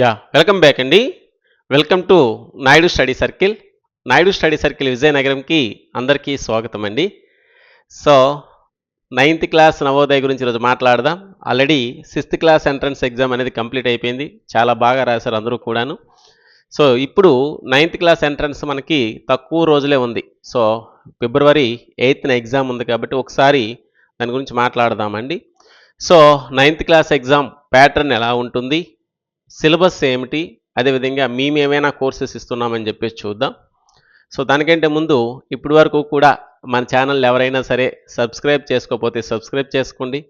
Yeah welcome back అండి. Welcome to Naidu study circle. Naidu study circle విజయనగరంకి అందరికీ స్వాగతం అండి. సో నైన్త్ క్లాస్ నవోదయ గురించి ఈరోజు మాట్లాడదాం. Already sixth class entrance exam అనేది కంప్లీట్ అయిపోయింది. చాలా బాగా రాశారు అందరూ కూడాను. సో ఇప్పుడు నైన్త్ క్లాస్ ఎంట్రన్స్ మనకి తక్కువ రోజులే ఉంది. సో ఫిబ్రవరి ఎయిత్న ఎగ్జామ్ ఉంది కాబట్టి ఒకసారి దాని గురించి మాట్లాడదామండి. So ninth class exam pattern ఎలా ఉంటుంది? సిలబస్ ఏమిటి? అదేవిధంగా మేము ఏమైనా కోర్సెస్ ఇస్తున్నామని చెప్పేసి చూద్దాం. సో దానికంటే ముందు ఇప్పటి వరకు కూడా మన ఛానల్ ఎవరైనా సరే సబ్స్క్రైబ్ చేసుకోకపోతే సబ్స్క్రైబ్ చేసుకోండి.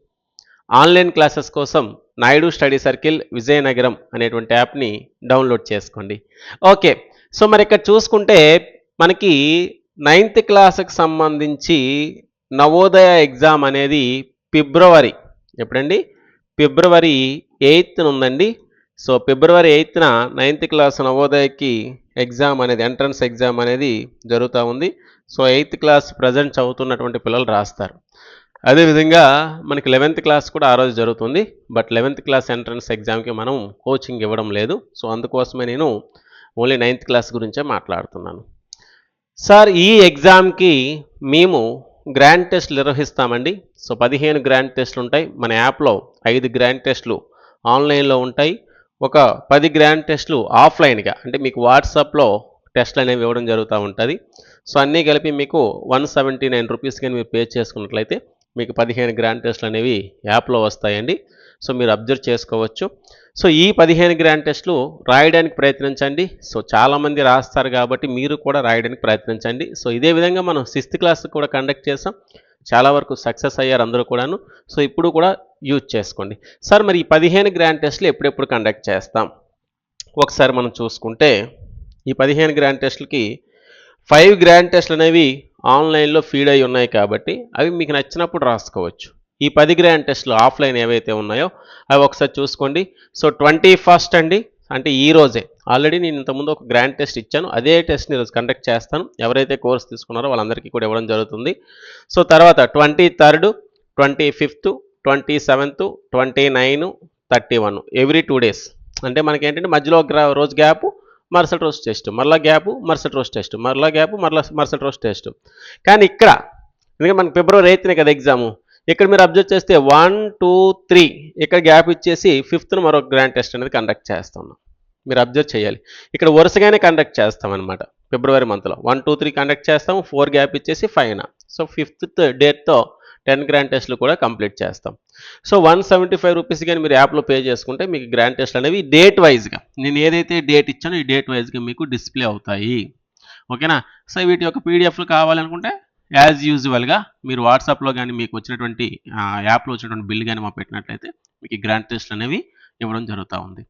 ఆన్లైన్ క్లాసెస్ కోసం నాయుడు స్టడీ సర్కిల్ విజయనగరం అనేటువంటి యాప్ని డౌన్లోడ్ చేసుకోండి. ఓకే సో మరి ఇక్కడ చూసుకుంటే మనకి నైన్త్ క్లాస్కి సంబంధించి నవోదయ ఎగ్జామ్ అనేది ఫిబ్రవరి ఎప్పుడండి? ఫిబ్రవరి ఎయిత్న ఉందండి. సో ఫిబ్రవరి ఎయిత్న నైన్త్ క్లాస్ నవోదయకి ఎగ్జామ్ అనేది ఎంట్రన్స్ ఎగ్జామ్ అనేది జరుగుతూ ఉంది. సో ఎయిత్ క్లాస్ ప్రజెంట్ చదువుతున్నటువంటి పిల్లలు రాస్తారు. అదేవిధంగా మనకి లెవెన్త్ క్లాస్ కూడా ఆ రోజు జరుగుతుంది. బట్ లెవెన్త్ క్లాస్ ఎంట్రన్స్ ఎగ్జామ్కి మనం కోచింగ్ ఇవ్వడం లేదు. సో అందుకోసమే నేను ఓన్లీ నైన్త్ క్లాస్ గురించే మాట్లాడుతున్నాను. సార్ ఈ ఎగ్జామ్కి మేము గ్రాండ్ టెస్ట్లు నిర్వహిస్తామండి. సో పదిహేను గ్రాండ్ టెస్ట్లు ఉంటాయి. మన యాప్లో ఐదు గ్రాండ్ టెస్ట్లు ఆన్లైన్లో ఉంటాయి. ఒక పది గ్రాండ్ టెస్ట్లు ఆఫ్లైన్గా అంటే మీకు వాట్సాప్లో టెస్ట్లు అనేవి ఇవ్వడం జరుగుతూ ఉంటుంది. సో అన్నీ కలిపి మీకు వన్ సెవెంటీ నైన్ రూపీస్ కానీ మీరు పే చేసుకున్నట్లయితే మీకు పదిహేను గ్రాండ్ టెస్ట్లు అనేవి యాప్లో వస్తాయండి. సో మీరు అబ్జర్వ్ చేసుకోవచ్చు. సో ఈ పదిహేను గ్రాండ్ టెస్ట్లు రాయడానికి ప్రయత్నించండి. సో చాలామంది రాస్తారు కాబట్టి మీరు కూడా రాయడానికి ప్రయత్నించండి. సో ఇదే విధంగా మనం సిక్స్త్ క్లాస్ కూడా కండక్ట్ చేసాం. చాలా వరకు సక్సెస్ అయ్యారు అందరూ కూడాను. సో ఇప్పుడు కూడా యూజ్ చేసుకోండి. సార్ మరి ఈ పదిహేను గ్రాండ్ టెస్ట్లు ఎప్పుడెప్పుడు కండక్ట్ చేస్తాం? ఒకసారి మనం చూసుకుంటే ఈ పదిహేను గ్రాండ్ టెస్ట్లకి ఫైవ్ గ్రాండ్ టెస్ట్లు అనేవి ఆన్లైన్లో ఫీడ్ అయి ఉన్నాయి కాబట్టి అవి మీకు నచ్చినప్పుడు రాసుకోవచ్చు. ఈ పది గ్రాండ్ టెస్ట్లు ఆఫ్లైన్ ఏవైతే ఉన్నాయో అవి ఒకసారి చూసుకోండి. సో ట్వంటీ ఫస్ట్ అండి అంటే ఈ రోజే ఆల్రెడీ నేను ఇంతకుముందు ఒక గ్రాండ్ టెస్ట్ ఇచ్చాను. అదే టెస్ట్ని ఈరోజు కండక్ట్ చేస్తాను. ఎవరైతే కోర్స్ తీసుకున్నారో వాళ్ళందరికీ కూడా ఇవ్వడం జరుగుతుంది. సో తర్వాత twenty third twenty fifth twenty seventh twenty nine thirty one every two days. అంటే మనకి ఏంటంటే మధ్యలో ఒక గ్రా- రోజు గ్యాప్ మరుసటి రోజు టెస్ట్. మరలా గ్యాప్ మరుసటి రోజు టెస్ట్. మరలా గ్యాప్ మరలా మరుసటి రోజు టెస్ట్. కానీ ఇక్కడ ఎందుకంటే మనకి ఫిబ్రవరి ఎయిత్నే కదా ఎగ్జాము. ఇక్కడ మీరు అబ్జర్వ్ చేస్తే వన్ టూ త్రీ ఇక్కడ గ్యాప్ ఇచ్చేసి ఫిఫ్త్ను మరొక గ్రాండ్ టెస్ట్ అనేది కండక్ట్ చేస్తున్నాం. మీరు అబ్జర్వ్ చేయాలి. ఇక్కడ వరుసగానే కండక్ట్ చేస్తామన్నమాట. ఫిబ్రవరి మంత్లో వన్ టూ త్రీ కండక్ట్ చేస్తాం ఫోర్ గ్యాప్ ఇచ్చేసి ఫైవ్న సో ఫిఫ్త్ డేట్తో టెన్ గ్రాండ్ టెస్ట్లు కూడా కంప్లీట్ చేస్తాం. So one seventy five rupees కానీ మీరు యాప్లో పే చేసుకుంటే మీకు గ్రాండ్ టెస్ట్లు అనేవి డేట్ వైజ్గా నేను ఏదైతే డేట్ ఇచ్చానో ఈ డేట్ వైజ్గా మీకు డిస్ప్లే అవుతాయి. ఓకేనా? సో వీటి యొక్క పీడిఎఫ్లు కావాలనుకుంటే యాజ్ యూజువల్గా మీరు వాట్సాప్లో కానీ మీకు వచ్చినటువంటి యాప్లో వచ్చినటువంటి బిల్ కానీ మా పెట్టినట్లయితే మీకు గ్రాండ్ టెస్ట్లు అనేవి ఇవ్వడం జరుగుతూ ఉంది.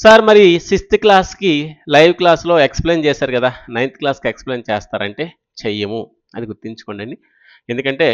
సార్ మరి సిక్స్త్ క్లాస్కి లైవ్ క్లాస్లో ఎక్స్ప్లెయిన్ చేశారు కదా నైన్త్ క్లాస్కి ఎక్స్ప్లెయిన్ చేస్తారంటే చెయ్యము అది గుర్తుంచుకోండి ఎందుకంటే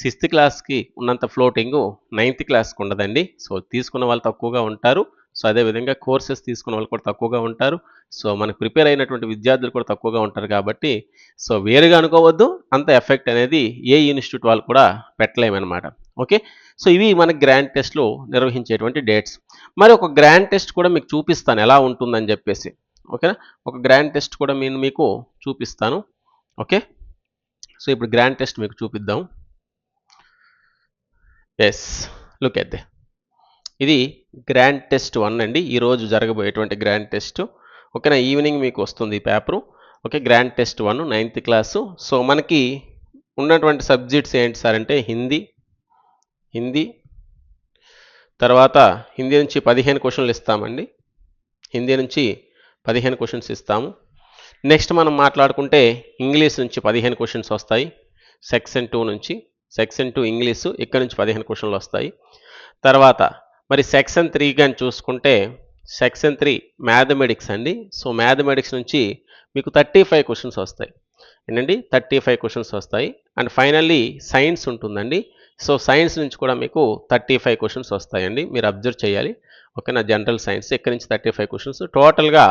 సిక్స్త్ క్లాస్కి ఉన్నంత ఫ్లోటింగ్ నైన్త్ క్లాస్కి ఉండదండి. సో తీసుకున్న వాళ్ళు తక్కువగా ఉంటారు. సో అదేవిధంగా కోర్సెస్ తీసుకున్న వాళ్ళు కూడా తక్కువగా ఉంటారు. సో మనకు ప్రిపేర్ అయినటువంటి విద్యార్థులు కూడా తక్కువగా ఉంటారు కాబట్టి సో వేరుగా అనుకోవద్దు. అంత ఎఫెక్ట్ అనేది ఏ ఇన్స్టిట్యూట్ వాళ్ళు కూడా పెట్టలేమన్నమాట. ఓకే? సో ఇవి మన గ్రాండ్ టెస్ట్లో నిర్వహించేటువంటి డేట్స్. మరి ఒక గ్రాండ్ టెస్ట్ కూడా మీకు చూపిస్తాను ఎలా ఉంటుందని చెప్పేసి. ఓకేనా? ఒక గ్రాండ్ టెస్ట్ కూడా నేను మీకు చూపిస్తాను. ఓకే? సో ఇప్పుడు గ్రాండ్ టెస్ట్ మీకు చూపిద్దాం. ఎస్ లుక్ ఎద్దే ఇది గ్రాండ్ టెస్ట్ వన్ అండి. ఈరోజు జరగబోయేటువంటి గ్రాండ్ టెస్ట్. ఓకేనా? ఈవినింగ్ మీకు వస్తుంది ఈ paper. Okay? Grand test one ninth class. So మనకి ఉన్నటువంటి సబ్జెక్ట్స్ ఏంటి సార్ అంటే హిందీ హిందీ. తర్వాత హిందీ నుంచి పదిహేను క్వశ్చన్లు ఇస్తామండి. హిందీ నుంచి పదిహేను క్వశ్చన్స్ ఇస్తాము. నెక్స్ట్ మనం మాట్లాడుకుంటే ఇంగ్లీష్ నుంచి పదిహేను క్వశ్చన్స్ వస్తాయి. సెక్షన్ టూ నుంచి సెక్షన్ టూ ఇంగ్లీషు ఇక్కడ నుంచి పదిహేను క్వశ్చన్లు వస్తాయి. తర్వాత మరి సెక్షన్ త్రీ కానీ చూసుకుంటే సెక్షన్ త్రీ మ్యాథమెటిక్స్ అండి. సో మ్యాథమెటిక్స్ నుంచి మీకు థర్టీ ఫైవ్ క్వశ్చన్స్ వస్తాయి. ఏంటండి? థర్టీ ఫైవ్ క్వశ్చన్స్ వస్తాయి. అండ్ ఫైనల్లీ సైన్స్ ఉంటుందండి. సో సైన్స్ నుంచి కూడా మీకు థర్టీ ఫైవ్ క్వశ్చన్స్ వస్తాయండి. మీరు అబ్జర్వ్ చేయాలి. ఓకేనా? జనరల్ సైన్స్ ఇక్కడ నుంచి థర్టీ ఫైవ్ క్వశ్చన్స్? టోటల్గా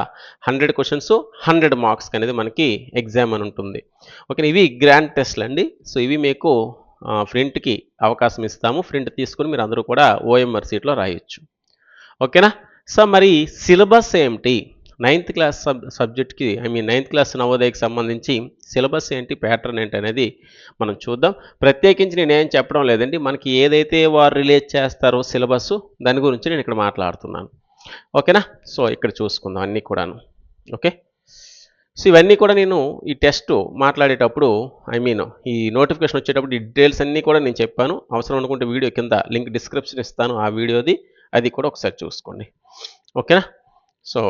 హండ్రెడ్ క్వశ్చన్స్ హండ్రెడ్ మార్క్స్ అనేది మనకి ఎగ్జామ్ అని ఉంటుంది. ఓకే ఇవి గ్రాండ్ టెస్ట్లు అండి. సో ఇవి మీకు ఫ్రింట్కి అవకాశం ఇస్తాము. ఫ్రింట్ తీసుకుని మీరు అందరూ కూడా ఓఎంఆర్ సీట్లో రాయొచ్చు. ఓకేనా? సో మరి సిలబస్ ఏమిటి నైన్త్ క్లాస్ సబ్ సబ్జెక్ట్కి ఐ మీన్ నైన్త్ క్లాస్ నవోదయకి సంబంధించి సిలబస్ ఏంటి ప్యాటర్న్ ఏంటి అనేది మనం చూద్దాం. ప్రత్యేకించి నేను ఏం చెప్పడం లేదండి. మనకి ఏదైతే వారు రిలేట్ చేస్తారో సిలబస్ దాని గురించి నేను ఇక్కడ మాట్లాడుతున్నాను. ఓకేనా? సో ఇక్కడ చూసుకుందాం అన్నీ కూడాను. ఓకే? సో ఇవన్నీ కూడా నేను ఈ టెస్ట్ మాట్లాడేటప్పుడు ఐ మీన్ ఈ నోటిఫికేషన్ వచ్చేటప్పుడు ఈ డీటెయిల్స్ అన్నీ కూడా నేను చెప్పాను. అవసరం అనుకుంటే వీడియో కింద లింక్ డిస్క్రిప్షన్ ఇస్తాను. ఆ వీడియోది అది కూడా ఒకసారి చూసుకోండి. ఓకేనా? సో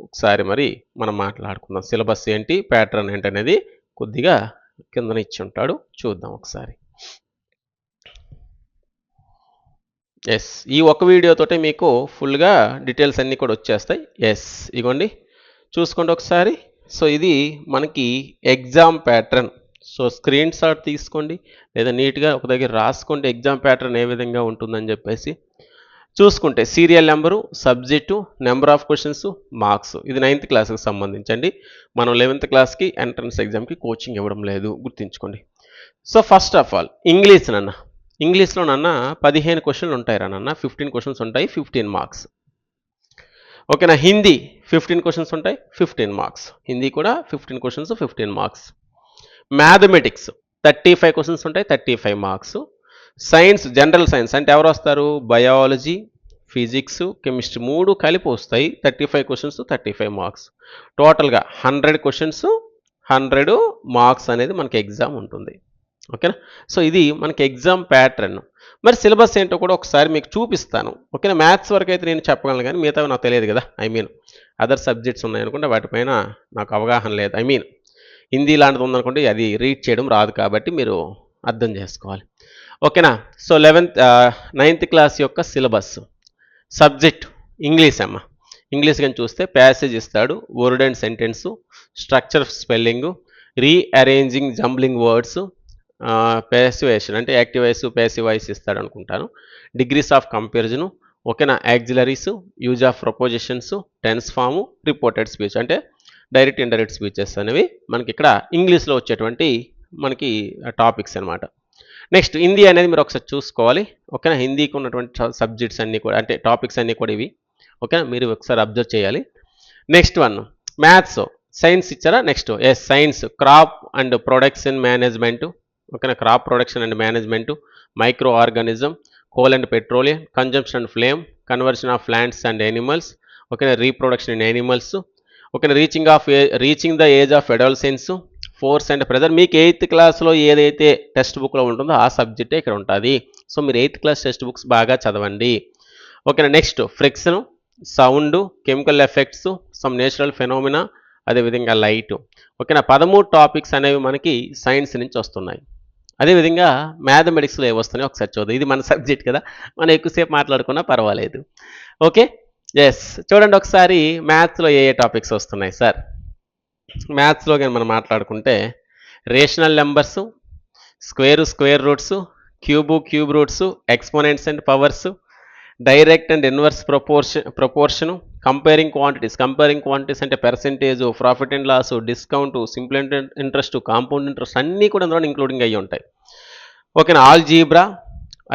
ఒకసారి మరి మనం మాట్లాడుకుందాం. సిలబస్ ఏంటి? ప్యాటర్న్ ఏంటి అనేది కొద్దిగా కిందన ఇచ్చి ఉంటాడు చూద్దాం ఒకసారి. ఎస్ ఈ ఒక వీడియోతోటే మీకు ఫుల్గా డీటెయిల్స్ అన్నీ కూడా వచ్చేస్తాయి. ఎస్ ఇగోండి. చూసుకోండి ఒకసారి. సో ఇది మనకి exam pattern. So screen shot తీసుకోండి. లేదా నీట్గా ఒక దగ్గర రాసుకోండి. ఎగ్జామ్ ప్యాటర్న్ ఏ విధంగా ఉంటుందని చెప్పేసి. చూసుకుంటే serial number subject number of questions marks. ఇది నైన్త్ క్లాస్కి సంబంధించండి. మనం లెవెన్త్ క్లాస్కి ఎంట్రన్స్ ఎగ్జామ్కి కోచింగ్ ఇవ్వడం లేదు. గుర్తుంచుకోండి. So first of all English నన్న. ఇంగ్లీష్లో నన్న పదిహేను క్వశ్చన్లు ఉంటాయి రా నాన్న? ఫిఫ్టీన్ క్వశ్చన్స్ ఉంటాయి ఫిఫ్టీన్ మార్క్స్. ఓకేనా? హిందీ ఫిఫ్టీన్ క్వశ్చన్స్ ఉంటాయి ఫిఫ్టీన్ మార్క్స్. హిందీ కూడా fifteen questions fifteen marks. Mathematics thirty five questions ఉంటాయి thirty five marks. Science general science అంటే ఎవరు వస్తారు? బయాలజీ ఫిజిక్స్ కెమిస్ట్రీ మూడు కలిపి వస్తాయి. Thirty five questions thirty five marks. టోటల్గా హండ్రెడ్ క్వశ్చన్స్ హండ్రెడ్ మార్క్స్ అనేది మనకి ఎగ్జామ్ ఉంటుంది. ఓకేనా? సో ఇది మనకి ఎగ్జామ్ ప్యాటర్న్. మరి సిలబస్ ఏంటో కూడా ఒకసారి మీకు చూపిస్తాను. ఓకేనా? మ్యాథ్స్ వరకు అయితే నేను చెప్పగలను కానీ మిగతా నాకు తెలియదు కదా? ఐ మీన్ అదర్ సబ్జెక్ట్స్ ఉన్నాయనుకుంటే వాటిపైన నాకు అవగాహన లేదు. ఐ మీన్ హిందీ లాంటిది ఉందనుకుంటే అది రీడ్ చేయడం రాదు కాబట్టి మీరు అర్థం చేసుకోవాలి. ఓకేనా? సో లెవెన్త్ నైన్త్ క్లాస్ యొక్క సిలబస్. సబ్జెక్ట్ ఇంగ్లీష్ అమ్మ. ఇంగ్లీష్ కానీ చూస్తే ప్యాసేజ్ ఇస్తాడు word and sentence structure spelling rearranging jumbling words passivation అంటే యాక్టివ్ వాయిస్ వాయిస్ ఇస్తాడు అనుకుంటాను. డిగ్రీస్ ఆఫ్ కంపారిజను ఓకేనా? Auxiliaries use of prepositions tense form reported speech అంటే డైరెక్ట్ ఇండైరెక్ట్ స్పీచెస్ అనేవి మనకి ఇక్కడ ఇంగ్లీష్లో వచ్చేటువంటి మనకి టాపిక్స్ అనమాట నెక్స్ట్ హిందీ అనేది మీరు ఒకసారి చూసుకోవాలి. ఓకేనా? హిందీకి ఉన్నటువంటి సబ్జెక్ట్స్ అన్నీ కూడా అంటే టాపిక్స్ అన్నీ కూడా ఇవి. ఓకేనా? మీరు ఒకసారి అబ్జర్వ్ చేయాలి. నెక్స్ట్ వన్ మ్యాథ్స్ సైన్స్ ఇచ్చారా? Next yes science crop and production management ఓకేనా? Crop production and management microorganism coal and petroleum consumption and flame conversion of plants and animals ఓకేనా? రీప్రొడక్షన్ అండ్ యానిమల్స్ ఓకేనా? Reaching of reaching the age of adolescence force and pressure మీకు eighth క్లాస్లో ఏదైతే text బుక్లో ఉంటుందో ఆ సబ్జెక్టే ఇక్కడ ఉంటుంది. సో మీరు ఎయిత్ క్లాస్ టెక్స్ట్ బుక్స్ బాగా చదవండి. ఓకేనా next friction sound chemical effects some natural phenomena అదేవిధంగా లైట్. ఓకేనా పదమూడు టాపిక్స్ అనేవి మనకి సైన్స్ నుంచి వస్తున్నాయి. అదేవిధంగా మ్యాథమెటిక్స్లో ఏవి వస్తున్నాయి ఒకసారి చూద్దాం. ఇది మన సబ్జెక్ట్ కదా మనం ఎక్కువసేపు మాట్లాడుకున్నా పర్వాలేదు. ఓకే ఎస్ చూడండి ఒకసారి మ్యాథ్స్లో ఏ ఏ టాపిక్స్ వస్తున్నాయి సార్. మ్యాథ్స్లో కానీ మనం మాట్లాడుకుంటే rational numbers square square roots cube cube roots exponents and powers direct and inverse proportion proportion comparing quantities. Comparing quantities అంటే percentage profit and loss discount simple interest compound interest అన్నీ కూడా అందులో including అయ్యి ఉంటాయి. ఓకేనా ఆల్ జీబ్రా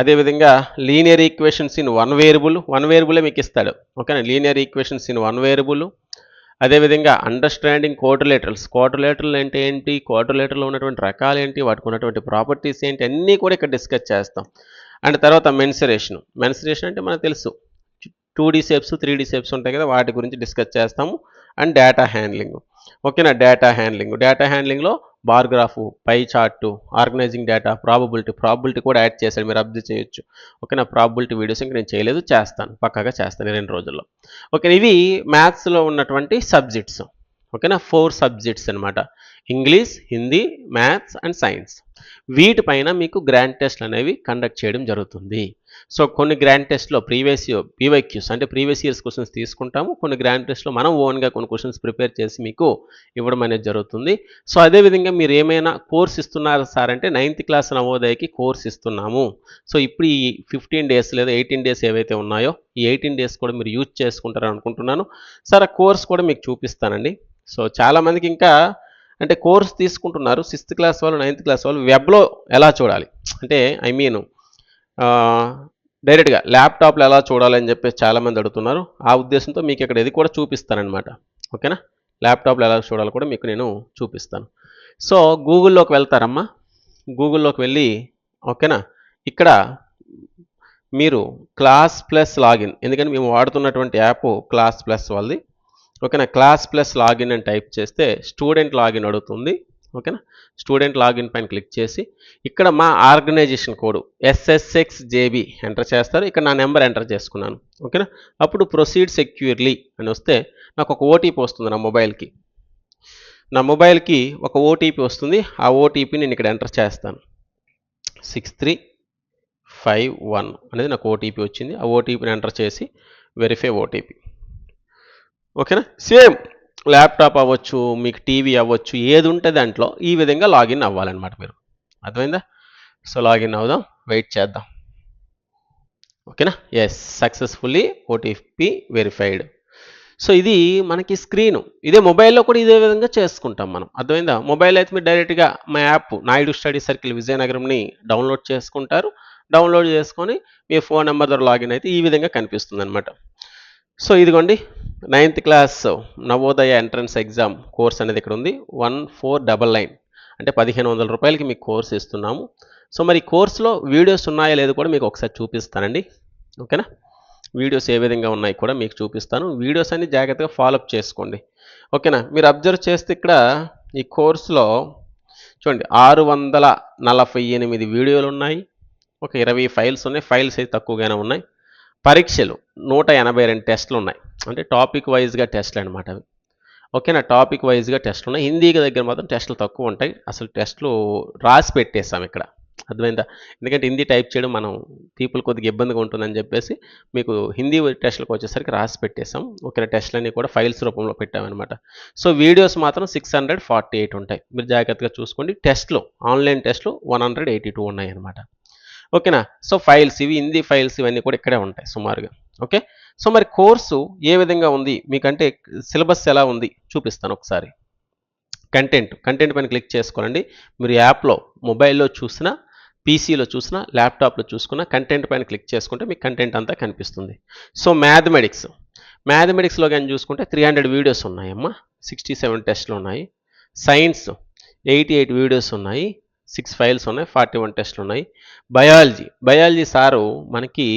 అదేవిధంగా linear equations in one variable one వేరియబులే మీకు ఇస్తాడు. ఓకేనా linear equations in one variable అదేవిధంగా అండర్స్టాండింగ్ క్వార్టర్లేటరల్స్ క్వార్టర్లేటరల్ అంటే ఏంటి? క్వార్టర్లేటర్లో ఉన్నటువంటి రకాలు ఏంటి? వాటికి ఉన్నటువంటి ప్రాపర్టీస్ ఏంటి? అన్నీ కూడా ఇక్కడ డిస్కస్ చేస్తాం. అండ్ తర్వాత మెన్సరేషన్ మెన్సరేషన్ అంటే మనకు తెలుసు. Two D shapes three D shapes ఉంటాయి కదా వాటి గురించి డిస్కస్ చేస్తాము. అండ్ డేటా హ్యాండ్లింగ్ ఓకేనా data handling data హ్యాండ్లింగ్లో bar graph pie chart organising data probability probability కూడా యాడ్ చేశాడు. మీరు అబ్జర్వ్ చేయొచ్చు. ఓకేనా? ప్రాబిలిటీ వీడియోస్ ఇంకా నేను చేయలేదు చేస్తాను. పక్కాగా చేస్తాను రెండు రోజుల్లో. ఓకే ఇవి మ్యాథ్స్లో ఉన్నటువంటి సబ్జెక్ట్స్ ఓకేనా? ఫోర్ సబ్జెక్ట్స్ అనమాట English Hindi maths and science. వీటిపైన మీకు గ్రాండ్ టెస్ట్లు అనేవి కండక్ట్ చేయడం జరుగుతుంది. సో కొన్ని గ్రాండ్ టెస్ట్లో ప్రీవియస్ పీవైక్యూస్ అంటే ప్రీవియస్ ఇయర్స్ క్వశ్చన్స్ తీసుకుంటాము. కొన్ని గ్రాండ్ టెస్ట్లో మనం ఓన్గా కొన్ని క్వశ్చన్స్ ప్రిపేర్ చేసి మీకు ఇవ్వడం అనేది జరుగుతుంది. సో అదేవిధంగా మీరు ఏమైనా కోర్స్ ఇస్తున్నారు సార్ అంటే నైన్త్ క్లాస్ నవోదయకి కోర్స్ ఇస్తున్నాము. సో ఇప్పుడు ఈ ఫిఫ్టీన్ డేస్ లేదా ఎయిటీన్ డేస్ ఏవైతే ఉన్నాయో ఈ ఎయిటీన్ డేస్ కూడా మీరు యూజ్ చేసుకుంటారని అనుకుంటున్నాను సార్ ఆ కోర్స్ కూడా మీకు చూపిస్తానండి. సో చాలామందికి ఇంకా అంటే కోర్స్ తీసుకుంటున్నారు సిక్స్త్ క్లాస్ వాళ్ళు నైన్త్ క్లాస్ వాళ్ళు వెబ్లో ఎలా చూడాలి? అంటే ఐ మీన్ డైరెక్ట్గా ల్యాప్టాప్లో ఎలా చూడాలని చెప్పేసి చాలామంది అడుగుతున్నారు. ఆ ఉద్దేశంతో మీకు ఇక్కడ ఇది కూడా చూపిస్తానన్నమాట. ఓకేనా? ల్యాప్టాప్లో ఎలా చూడాలో కూడా మీకు నేను చూపిస్తాను. సో గూగుల్లోకి వెళ్తారమ్మా. గూగుల్లోకి వెళ్ళి ఓకేనా? ఇక్కడ మీరు క్లాస్ ప్లస్ లాగిన్ ఎందుకంటే మేము వాడుతున్నటువంటి యాప్ క్లాస్ ప్లస్ వాళ్ళది. ఓకేనా? క్లాస్ ప్లస్ లాగిన్ అని టైప్ చేస్తే స్టూడెంట్ లాగిన్ అడుగుతుంది. ఓకేనా? స్టూడెంట్ లాగిన్ పైన క్లిక్ చేసి ఇక్కడ మా organisation code SSX JB enter చేస్తారు. ఇక్కడ నా నెంబర్ ఎంటర్ చేసుకున్నాను. ఓకేనా? అప్పుడు ప్రొసీడ్ సెక్యూర్లీ అని వస్తే నాకు ఒక ఓటీపీ వస్తుంది నా మొబైల్కి. నా మొబైల్కి ఒక ఓటీపీ వస్తుంది. ఆ ఓటీపీ నేను ఇక్కడ ఎంటర్ చేస్తాను. సిక్స్ త్రీ ఫైవ్ వన్ అనేది నాకు ఓటీపీ వచ్చింది. ఆ ఓటీపీని ఎంటర్ చేసి వెరిఫై ఓటీపీ ఓకేనా? సేమ్ ల్యాప్టాప్ అవ్వచ్చు మీకు టీవీ అవ్వచ్చు ఏది ఉంటే దాంట్లో ఈ విధంగా లాగిన్ అవ్వాలన్నమాట మీరు. అర్థమైందా? సో లాగిన్ అవుదాం వెయిట్ చేద్దాం. ఓకేనా? Yes successfully OTP verified so ఇది మనకి స్క్రీను. ఇదే మొబైల్లో కూడా ఇదే విధంగా చేసుకుంటాం మనం. అర్థమైందా? మొబైల్ అయితే మీరు డైరెక్ట్గా మా యాప్ నాయుడు స్టడీ సర్కిల్ విజయనగరంని డౌన్లోడ్ చేసుకుంటారు. డౌన్లోడ్ చేసుకొని మీ ఫోన్ నెంబర్ ద్వారా లాగిన్ అయితే ఈ విధంగా కనిపిస్తుంది అనమాట సో ఇదిగోండి ninth class Navodaya entrance exam course అనేది ఇక్కడ ఉంది. One four double nine. అంటే పదిహేను వందల రూపాయలకి మీకు కోర్స్ ఇస్తున్నాము. సో మరి కోర్స్లో కోర్సులో వీడియోస్ ఉన్నాయా లేదో కూడా మీకు ఒకసారి చూపిస్తానండి. ఓకేనా? వీడియోస్ ఏ విధంగా ఉన్నాయి కూడా మీకు చూపిస్తాను. వీడియోస్ అన్ని జాగ్రత్తగా ఫాలోఅప్ చేసుకోండి. ఓకేనా? మీరు అబ్జర్వ్ చేస్తే ఇక్కడ ఈ కోర్సులో చూడండి ఆరు వందల నలభై ఎనిమిది వీడియోలు ఉన్నాయి. ఒక ఇరవై ఫైల్స్ ఉన్నాయి. ఫైల్స్ అయితే తక్కువగానే ఉన్నాయి. పరీక్షలు నూట ఎనభై రెండు టెస్టులు ఉన్నాయి. అంటే టాపిక్ వైజ్గా టెస్ట్లు అనమాట అవి. ఓకేనా? టాపిక్ వైజ్గా టెస్ట్లు ఉన్నాయి హిందీకి దగ్గర మాత్రం టెస్ట్లు తక్కువ ఉంటాయి అసలు టెస్ట్లు రాసి పెట్టేస్తాం ఇక్కడ. అర్థమైందా? ఎందుకంటే హిందీ టైప్ చేయడం మనం పీపుల్ కొద్దిగా ఇబ్బందిగా ఉంటుందని చెప్పేసి మీకు హిందీ టెస్ట్లకు వచ్చేసరికి రాసి పెట్టేసాం ఓకే టెస్ట్లన్నీ కూడా ఫైల్స్ రూపంలో పెట్టామన్నమాట. సో వీడియోస్ మాత్రం సిక్స్ హండ్రెడ్ ఫార్టీ ఎయిట్ ఉంటాయి. మీరు జాగ్రత్తగా చూసుకోండి. టెస్ట్లు ఆన్లైన్ టెస్ట్లు వన్ హండ్రెడ్ ఎయిటీ టూ ఉన్నాయి అనమాట ఓకేనా? సో ఫైల్స్ ఇవి హిందీ ఫైల్స్ ఇవన్నీ కూడా ఇక్కడే ఉంటాయి సుమారుగా. ఓకే? సో మరి కోర్సు ఏ విధంగా ఉంది? మీకంటే సిలబస్ ఎలా ఉంది? చూపిస్తాను ఒకసారి. కంటెంట్ కంటెంట్ పైన క్లిక్ చేసుకోండి మీరు యాప్లో మొబైల్లో చూసినా పీసీలో చూసినా ల్యాప్టాప్లో చూసుకున్నా కంటెంట్ పైన క్లిక్ చేసుకుంటే మీకు కంటెంట్ అంతా కనిపిస్తుంది. సో మ్యాథమెటిక్స్ మ్యాథమెటిక్స్లో కానీ చూసుకుంటే త్రీ హండ్రెడ్ వీడియోస్ ఉన్నాయమ్మా. సిక్స్టీ సెవెన్ టెస్ట్లు ఉన్నాయి. సైన్స్ ఎయిటీ ఎయిట్ వీడియోస్ ఉన్నాయి. సిక్స్ ఫైల్స్ ఉన్నాయి ఫార్టీ వన్ టెస్ట్లు ఉన్నాయి. బయాలజీ బయాలజీ సారు మనకి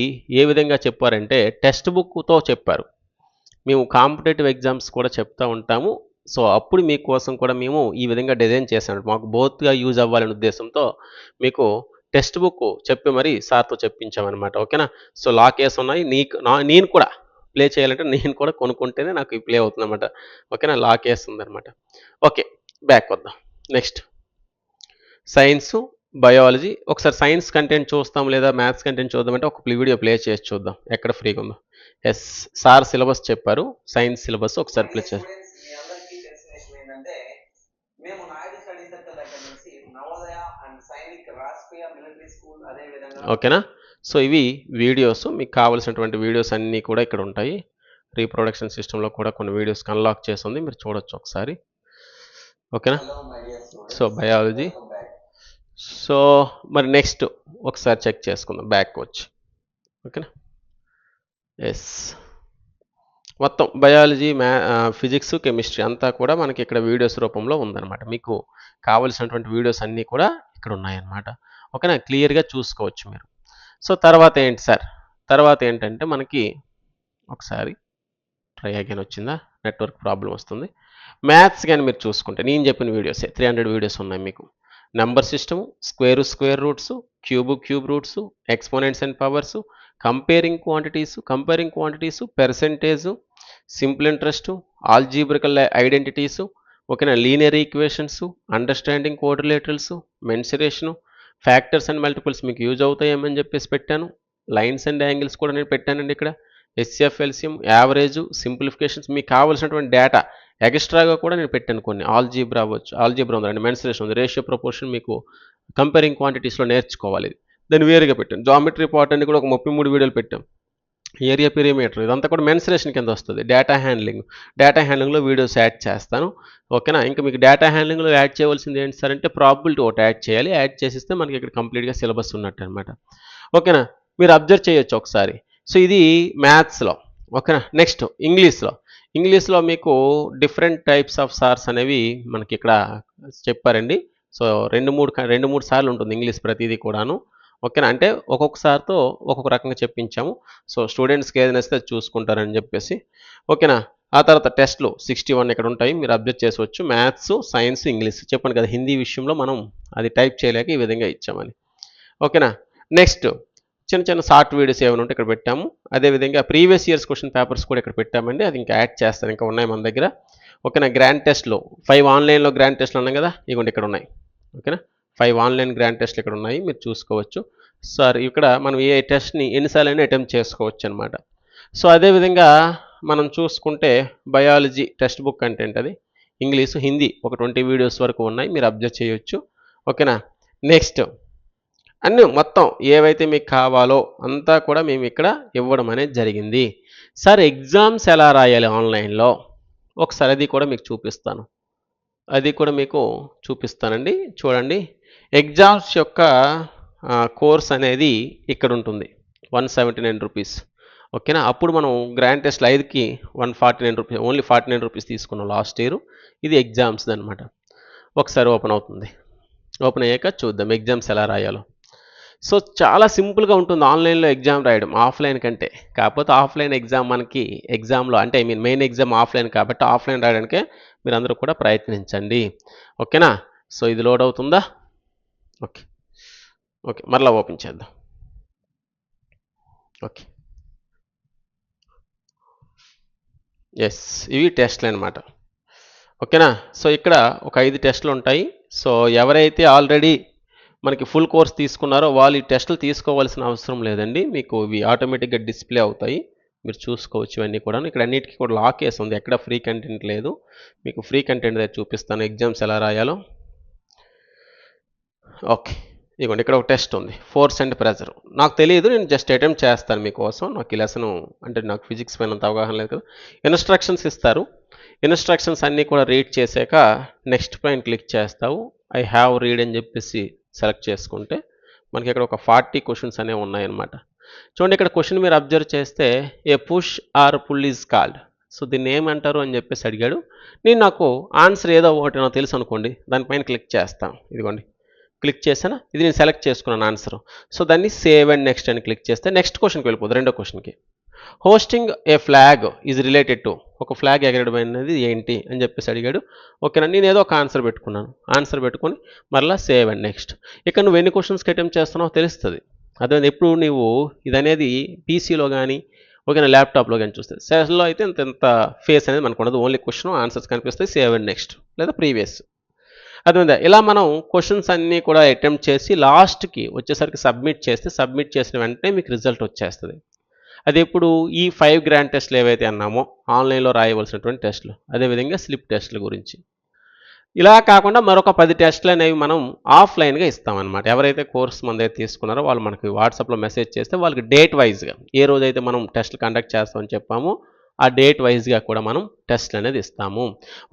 ఏ విధంగా చెప్పారంటే టెక్స్ట్ బుక్తో చెప్పారు. మేము కాంపిటేటివ్ ఎగ్జామ్స్ కూడా చెప్తూ ఉంటాము. సో అప్పుడు మీకోసం కూడా మేము ఈ విధంగా డిజైన్ చేశాము మాకు బోత్గా యూజ్ అవ్వాలనే ఉద్దేశంతో మీకు టెక్స్ట్ బుక్ చెప్పి మరి సార్తో చెప్పించామన్నమాట. ఓకేనా సో లాకేస్ ఉన్నాయి. నీకు నా నేను కూడా ప్లే చేయాలంటే నేను కూడా కొనుక్కుంటేనే నాకు ప్లే అవుతుంది అనమాట ఓకేనా లాకేస్ ఉందన్నమాట. ఓకే బ్యాక్ వద్దాం. నెక్స్ట్ సైన్స్ బయాలజీ ఒకసారి సైన్స్ కంటెంట్ చూస్తాం లేదా మ్యాథ్స్ కంటెంట్ చూద్దామంటే ఒక వీడియో ప్లే చేసి చూద్దాం. ఎక్కడ ఫ్రీగా ఉందో. ఎస్ సార్ సిలబస్ చెప్పారు. సైన్స్ సిలబస్ ఒకసారి ప్లే చేసి. ఓకేనా? సో ఇవి వీడియోస్. మీకు కావాల్సినటువంటి వీడియోస్ అన్నీ కూడా ఇక్కడ ఉంటాయి. రీప్రొడక్షన్ సిస్టంలో కూడా కొన్ని వీడియోస్ అన్లాక్ చేసి ఉంది. మీరు చూడొచ్చు ఒకసారి. ఓకేనా? So biology. సో మరి నెక్స్ట్ ఒకసారి చెక్ చేసుకుందాం. బ్యాక్ వచ్చి ఓకేనా ఎస్ మొత్తం బయాలజీ మ్యా ఫిజిక్స్ కెమిస్ట్రీ అంతా కూడా మనకి ఇక్కడ వీడియోస్ రూపంలో ఉందన్నమాట. మీకు కావలసినటువంటి వీడియోస్ అన్నీ కూడా ఇక్కడ ఉన్నాయన్నమాట. ఓకేనా క్లియర్గా చూసుకోవచ్చు మీరు. సో తర్వాత ఏంటి సార్? తర్వాత ఏంటంటే మనకి ఒకసారి ట్రై అగైన్ వచ్చిందా? నెట్వర్క్ ప్రాబ్లం వస్తుంది. మ్యాథ్స్ కానీ మీరు చూసుకుంటే నేను చెప్పిన వీడియోసే త్రీ హండ్రెడ్ వీడియోస్ ఉన్నాయి మీకు. Number system square square roots cube cube roots exponents and powers comparing quantities comparing quantities percentage simple interest algebraic identities ఓకేనా? Linear equations understanding coordinators mensuration factors and multiples మీకు use అవుతాయేమని చెప్పేసి పెట్టాను. Lines and angles కూడా నేను పెట్టానండి ఇక్కడ. SF LCM average simplifications మీకు కావాల్సినటువంటి డేటా ఎక్స్ట్రాగా కూడా నేను పెట్టాను కొన్ని. ఆల్జీబ్రా అవ్వచ్చు ఆల్జీబ్రా ఉందండి మెన్సరేషన్ ఉంది. రేషియో ప్రపోర్షన్ మీకు కంపేరింగ్ క్వాంటిటీస్లో నేర్చుకోవాలి. దాన్ని వేరుగా పెట్టాను. జామెట్రీ పార్ట్ అని కూడా ఒక ముప్పై మూడు వీడియోలు పెట్టాం. ఏరియా పెరిమీటర్ ఇదంతా కూడా మెన్సరేషన్ కింద వస్తుంది. డేటా హ్యాండ్లింగ్ డేటా హ్యాండ్లింగ్లో వీడియోస్ యాడ్ చేస్తాను. ఓకేనా? ఇంకా మీకు డేటా హ్యాండ్లింగ్లో యాడ్ చేయవలసింది ఏంటి సార్ అంటే ప్రాబిలిటీ ఒకటి యాడ్ చేయాలి. యాడ్ చేసిస్తే మనకి ఇక్కడ కంప్లీట్గా సిలబస్ ఉన్నట్టు అనమాట ఓకేనా? మీరు అబ్జర్వ్ చేయొచ్చు ఒకసారి. సో ఇది మ్యాథ్స్లో ఓకేనా? నెక్స్ట్ ఇంగ్లీష్లో ఇంగ్లీష్లో మీకు డిఫరెంట్ టైప్స్ ఆఫ్ సార్స్ అనేవి మనకి ఇక్కడ చెప్పారండి. సో రెండు మూడు రెండు మూడు సార్లు ఉంటుంది ఇంగ్లీష్ ప్రతిదీ కూడాను. ఓకేనా? అంటే ఒక్కొక్కసారితో ఒక్కొక్క రకంగా చెప్పించాము. సో స్టూడెంట్స్కి ఏదైనా వస్తే చూసుకుంటారని చెప్పేసి. ఓకేనా? ఆ తర్వాత టెస్ట్లు సిక్స్టీ వన్ ఇక్కడ ఉంటాయి. మీరు అబ్జర్వ్ చేసుకోవచ్చు. Maths science English. చెప్పాను కదా హిందీ విషయంలో మనం అది టైప్ చేయలేక ఈ విధంగా ఇచ్చామని. ఓకేనా? నెక్స్ట్ చిన్న చిన్న షార్ట్ వీడియోస్ ఏమైనా ఉంటే ఇక్కడ పెట్టాము. అదేవిధంగా ప్రీవియస్ ఇయర్స్ క్వశ్చన్ పేపర్స్ కూడా ఇక్కడ పెట్టామండి. అది ఇంకా యాడ్ చేస్తాను. ఇంకా ఉన్నాయి మన దగ్గర. ఓకేనా? గ్రాండ్ టెస్ట్లో. ఫైవ్ ఆన్లైన్లో గ్రాండ్ టెస్ట్లు ఉన్నాయి కదా? ఇవ్వండి ఇక్కడ ఉన్నాయి. ఓకేనా? ఫైవ్ ఆన్లైన్ గ్రాండ్ టెస్ట్లు ఇక్కడ ఉన్నాయి. మీరు చూసుకోవచ్చు. సార్ ఇక్కడ మనం ఏ టెస్ట్ని ఎన్నిసార్లు అయినా అటెంప్ట్ చేసుకోవచ్చు అనమాట సో అదేవిధంగా మనం చూసుకుంటే బయాలజీ టెక్స్ట్ బుక్ కంటెంట్ అది. ఇంగ్లీష్ హిందీ ఒక ట్వంటీ వీడియోస్ వరకు ఉన్నాయి. మీరు అబ్జర్వ్ చేయొచ్చు. ఓకేనా? నెక్స్ట్ అన్నీ మొత్తం ఏవైతే మీకు కావాలో అంతా కూడా మేము ఇక్కడ ఇవ్వడం అనేది జరిగింది. సార్ ఎగ్జామ్స్ ఎలా రాయాలి ఆన్లైన్లో? ఒకసారి అది కూడా మీకు చూపిస్తాను. అది కూడా మీకు చూపిస్తానండి. చూడండి. ఎగ్జామ్స్ యొక్క కోర్స్ అనేది ఇక్కడ ఉంటుంది. One seventy nine rupees. ఓకేనా? అప్పుడు మనం గ్రాండ్ టెస్ట్ ఐదుకి one forty nine rupees only forty nine rupees తీసుకున్నాం లాస్ట్ ఇయర్. ఇది ఎగ్జామ్స్ అనమాట ఒకసారి ఓపెన్ అవుతుంది. ఓపెన్ అయ్యాక చూద్దాం ఎగ్జామ్స్ ఎలా రాయాలో. సో చాలా సింపుల్గా ఉంటుంది ఆన్లైన్లో ఎగ్జామ్ రాయడం ఆఫ్లైన్ కంటే. కాకపోతే ఆఫ్లైన్ ఎగ్జామ్ మనకి ఎగ్జామ్లో అంటే I mean main exam offline కాబట్టి ఆఫ్లైన్ రాయడానికే మీరు కూడా ప్రయత్నించండి. ఓకేనా? సో ఇది లోడ్ అవుతుందా? ఓకే. ఓకే. మరలా ఓపెన్ చేద్దాం. ఓకే. ఎస్ ఇవి టెస్ట్లు అనమాట ఓకేనా? సో ఇక్కడ ఒక ఐదు టెస్ట్లు ఉంటాయి. సో ఎవరైతే ఆల్రెడీ మనకి ఫుల్ కోర్స్ తీసుకున్నారో వాళ్ళు ఈ టెస్టులు తీసుకోవాల్సిన అవసరం లేదండి. మీకు ఇవి ఆటోమేటిక్గా డిస్ప్లే అవుతాయి. మీరు చూసుకోవచ్చు ఇవన్నీ కూడా ఇక్కడ అన్నిటికీ కూడా లాక్ వేసి ఉంది. ఎక్కడ ఫ్రీ కంటెంట్ లేదు. మీకు ఫ్రీ కంటెంట్ దగ్గర చూపిస్తాను. ఎగ్జామ్స్ ఎలా రాయాలో. ఓకే ఇదిగోండి ఇక్కడ ఒక టెస్ట్ ఉంది. ఫోర్స్ అండ్ ప్రెజర్ నాకు తెలియదు నేను జస్ట్ అటెంప్ట్ చేస్తాను మీకోసం. నాకు ఈ లెసన్ అంటే నాకు ఫిజిక్స్ పైన అంత అవగాహన లేదు కదా. ఇన్స్ట్రక్షన్స్ ఇస్తారు. ఇన్స్ట్రక్షన్స్ అన్నీ కూడా రీడ్ చేశాక నెక్స్ట్ పాయింట్ క్లిక్ చేస్తావు. ఐ హ్యావ్ రీడ్ అని చెప్పేసి సెలెక్ట్ చేసుకుంటే మనకి ఇక్కడ ఒక ఫార్టీ క్వశ్చన్స్ అనేవి ఉన్నాయన్నమాట. చూడండి ఇక్కడ క్వశ్చన్ మీరు అబ్జర్వ్ చేస్తే a push or pull is called. So దీన్ని ఏమంటారు అని చెప్పేసి అడిగాడు. నేను నాకు ఆన్సర్ ఏదో ఒకటి నాకు తెలుసు అనుకోండి దానిపైన క్లిక్ చేస్తాను. ఇదిగోండి క్లిక్ చేసాను ఇది నేను సెలెక్ట్ చేసుకున్నాను ఆన్సర్. సో దాన్ని సేవ్ అండ్ నెక్స్ట్ అని క్లిక్ చేస్తే నెక్స్ట్ క్వశ్చన్కి వెళ్ళిపోదు రెండో క్వశ్చన్కి. Hosting a flag is related to ఒక ఫ్లాగ్ ఎగరడం అనేది ఏంటి అని చెప్పేసి అడిగాడు. ఓకేనా నేను ఏదో ఒక ఆన్సర్ పెట్టుకున్నాను. ఆన్సర్ పెట్టుకొని మరలా సేవ్ అండ్ నెక్స్ట్ ఇక్కడ నువ్వు ఎన్ని క్వశ్చన్స్కి అటెంప్ట్ చేస్తున్నావో తెలుస్తుంది. అదే ఎప్పుడు నువ్వు ఇది అనేది పీసీలో కానీ ఓకేనా ల్యాప్టాప్లో కానీ చూస్తే. సెల్లో అయితే ఇంత ఇంత ఫేస్ అనేది మనకు ఉండదు. ఓన్లీ క్వశ్చన్ ఆన్సర్స్ కనిపిస్తాయి. సేవ్ అండ్ నెక్స్ట్ లేదా ప్రీవియస్ అర్థమైందా ఇలా మనం క్వశ్చన్స్ అన్నీ కూడా అటెంప్ట్ చేసి లాస్ట్కి వచ్చేసరికి సబ్మిట్ చేస్తే సబ్మిట్ చేసిన వెంటనే మీకు రిజల్ట్ వచ్చేస్తుంది. అది ఇప్పుడు ఈ ఫైవ్ గ్రాండ్ టెస్ట్లు ఏవైతే అన్నామో ఆన్లైన్లో రాయవలసినటువంటి టెస్టులు. అదేవిధంగా స్లిప్ టెస్టుల గురించి. ఇలా కాకుండా మరొక పది టెస్టులు అనేవి మనం ఆఫ్లైన్గా ఇస్తామన్నమాట. ఎవరైతే కోర్స్ మన దగ్గర తీసుకున్నారో వాళ్ళు మనకి వాట్సాప్లో మెసేజ్ చేస్తే వాళ్ళకి డేట్ వైజ్గా ఏ రోజైతే మనం టెస్ట్లు కండక్ట్ చేస్తామని చెప్పామో ఆ డేట్ వైజ్గా కూడా మనం టెస్ట్లు అనేది ఇస్తాము.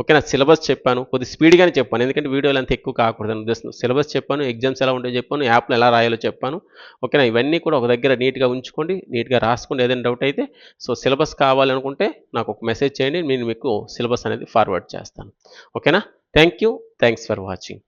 ఓకేనా సిలబస్ చెప్పాను. కొద్ది స్పీడ్గానే చెప్పాను. ఎందుకంటే వీడియోలు అంత ఎక్కువ కాకూడదు ఉద్దేశం. సిలబస్ చెప్పాను ఎగ్జామ్స్ ఎలా ఉంటాయో చెప్పాను యాప్లు ఎలా రాయాలో చెప్పాను. ఓకేనా ఇవన్నీ కూడా ఒక దగ్గర నీట్గా ఉంచుకోండి. నీట్గా రాసుకోండి ఏదైనా డౌట్ అయితే. సో సిలబస్ కావాలనుకుంటే నాకు ఒక మెసేజ్ చేయండి. నేను మీకు సిలబస్ అనేది ఫార్వర్డ్ చేస్తాను. ఓకేనా thank you thanks for watching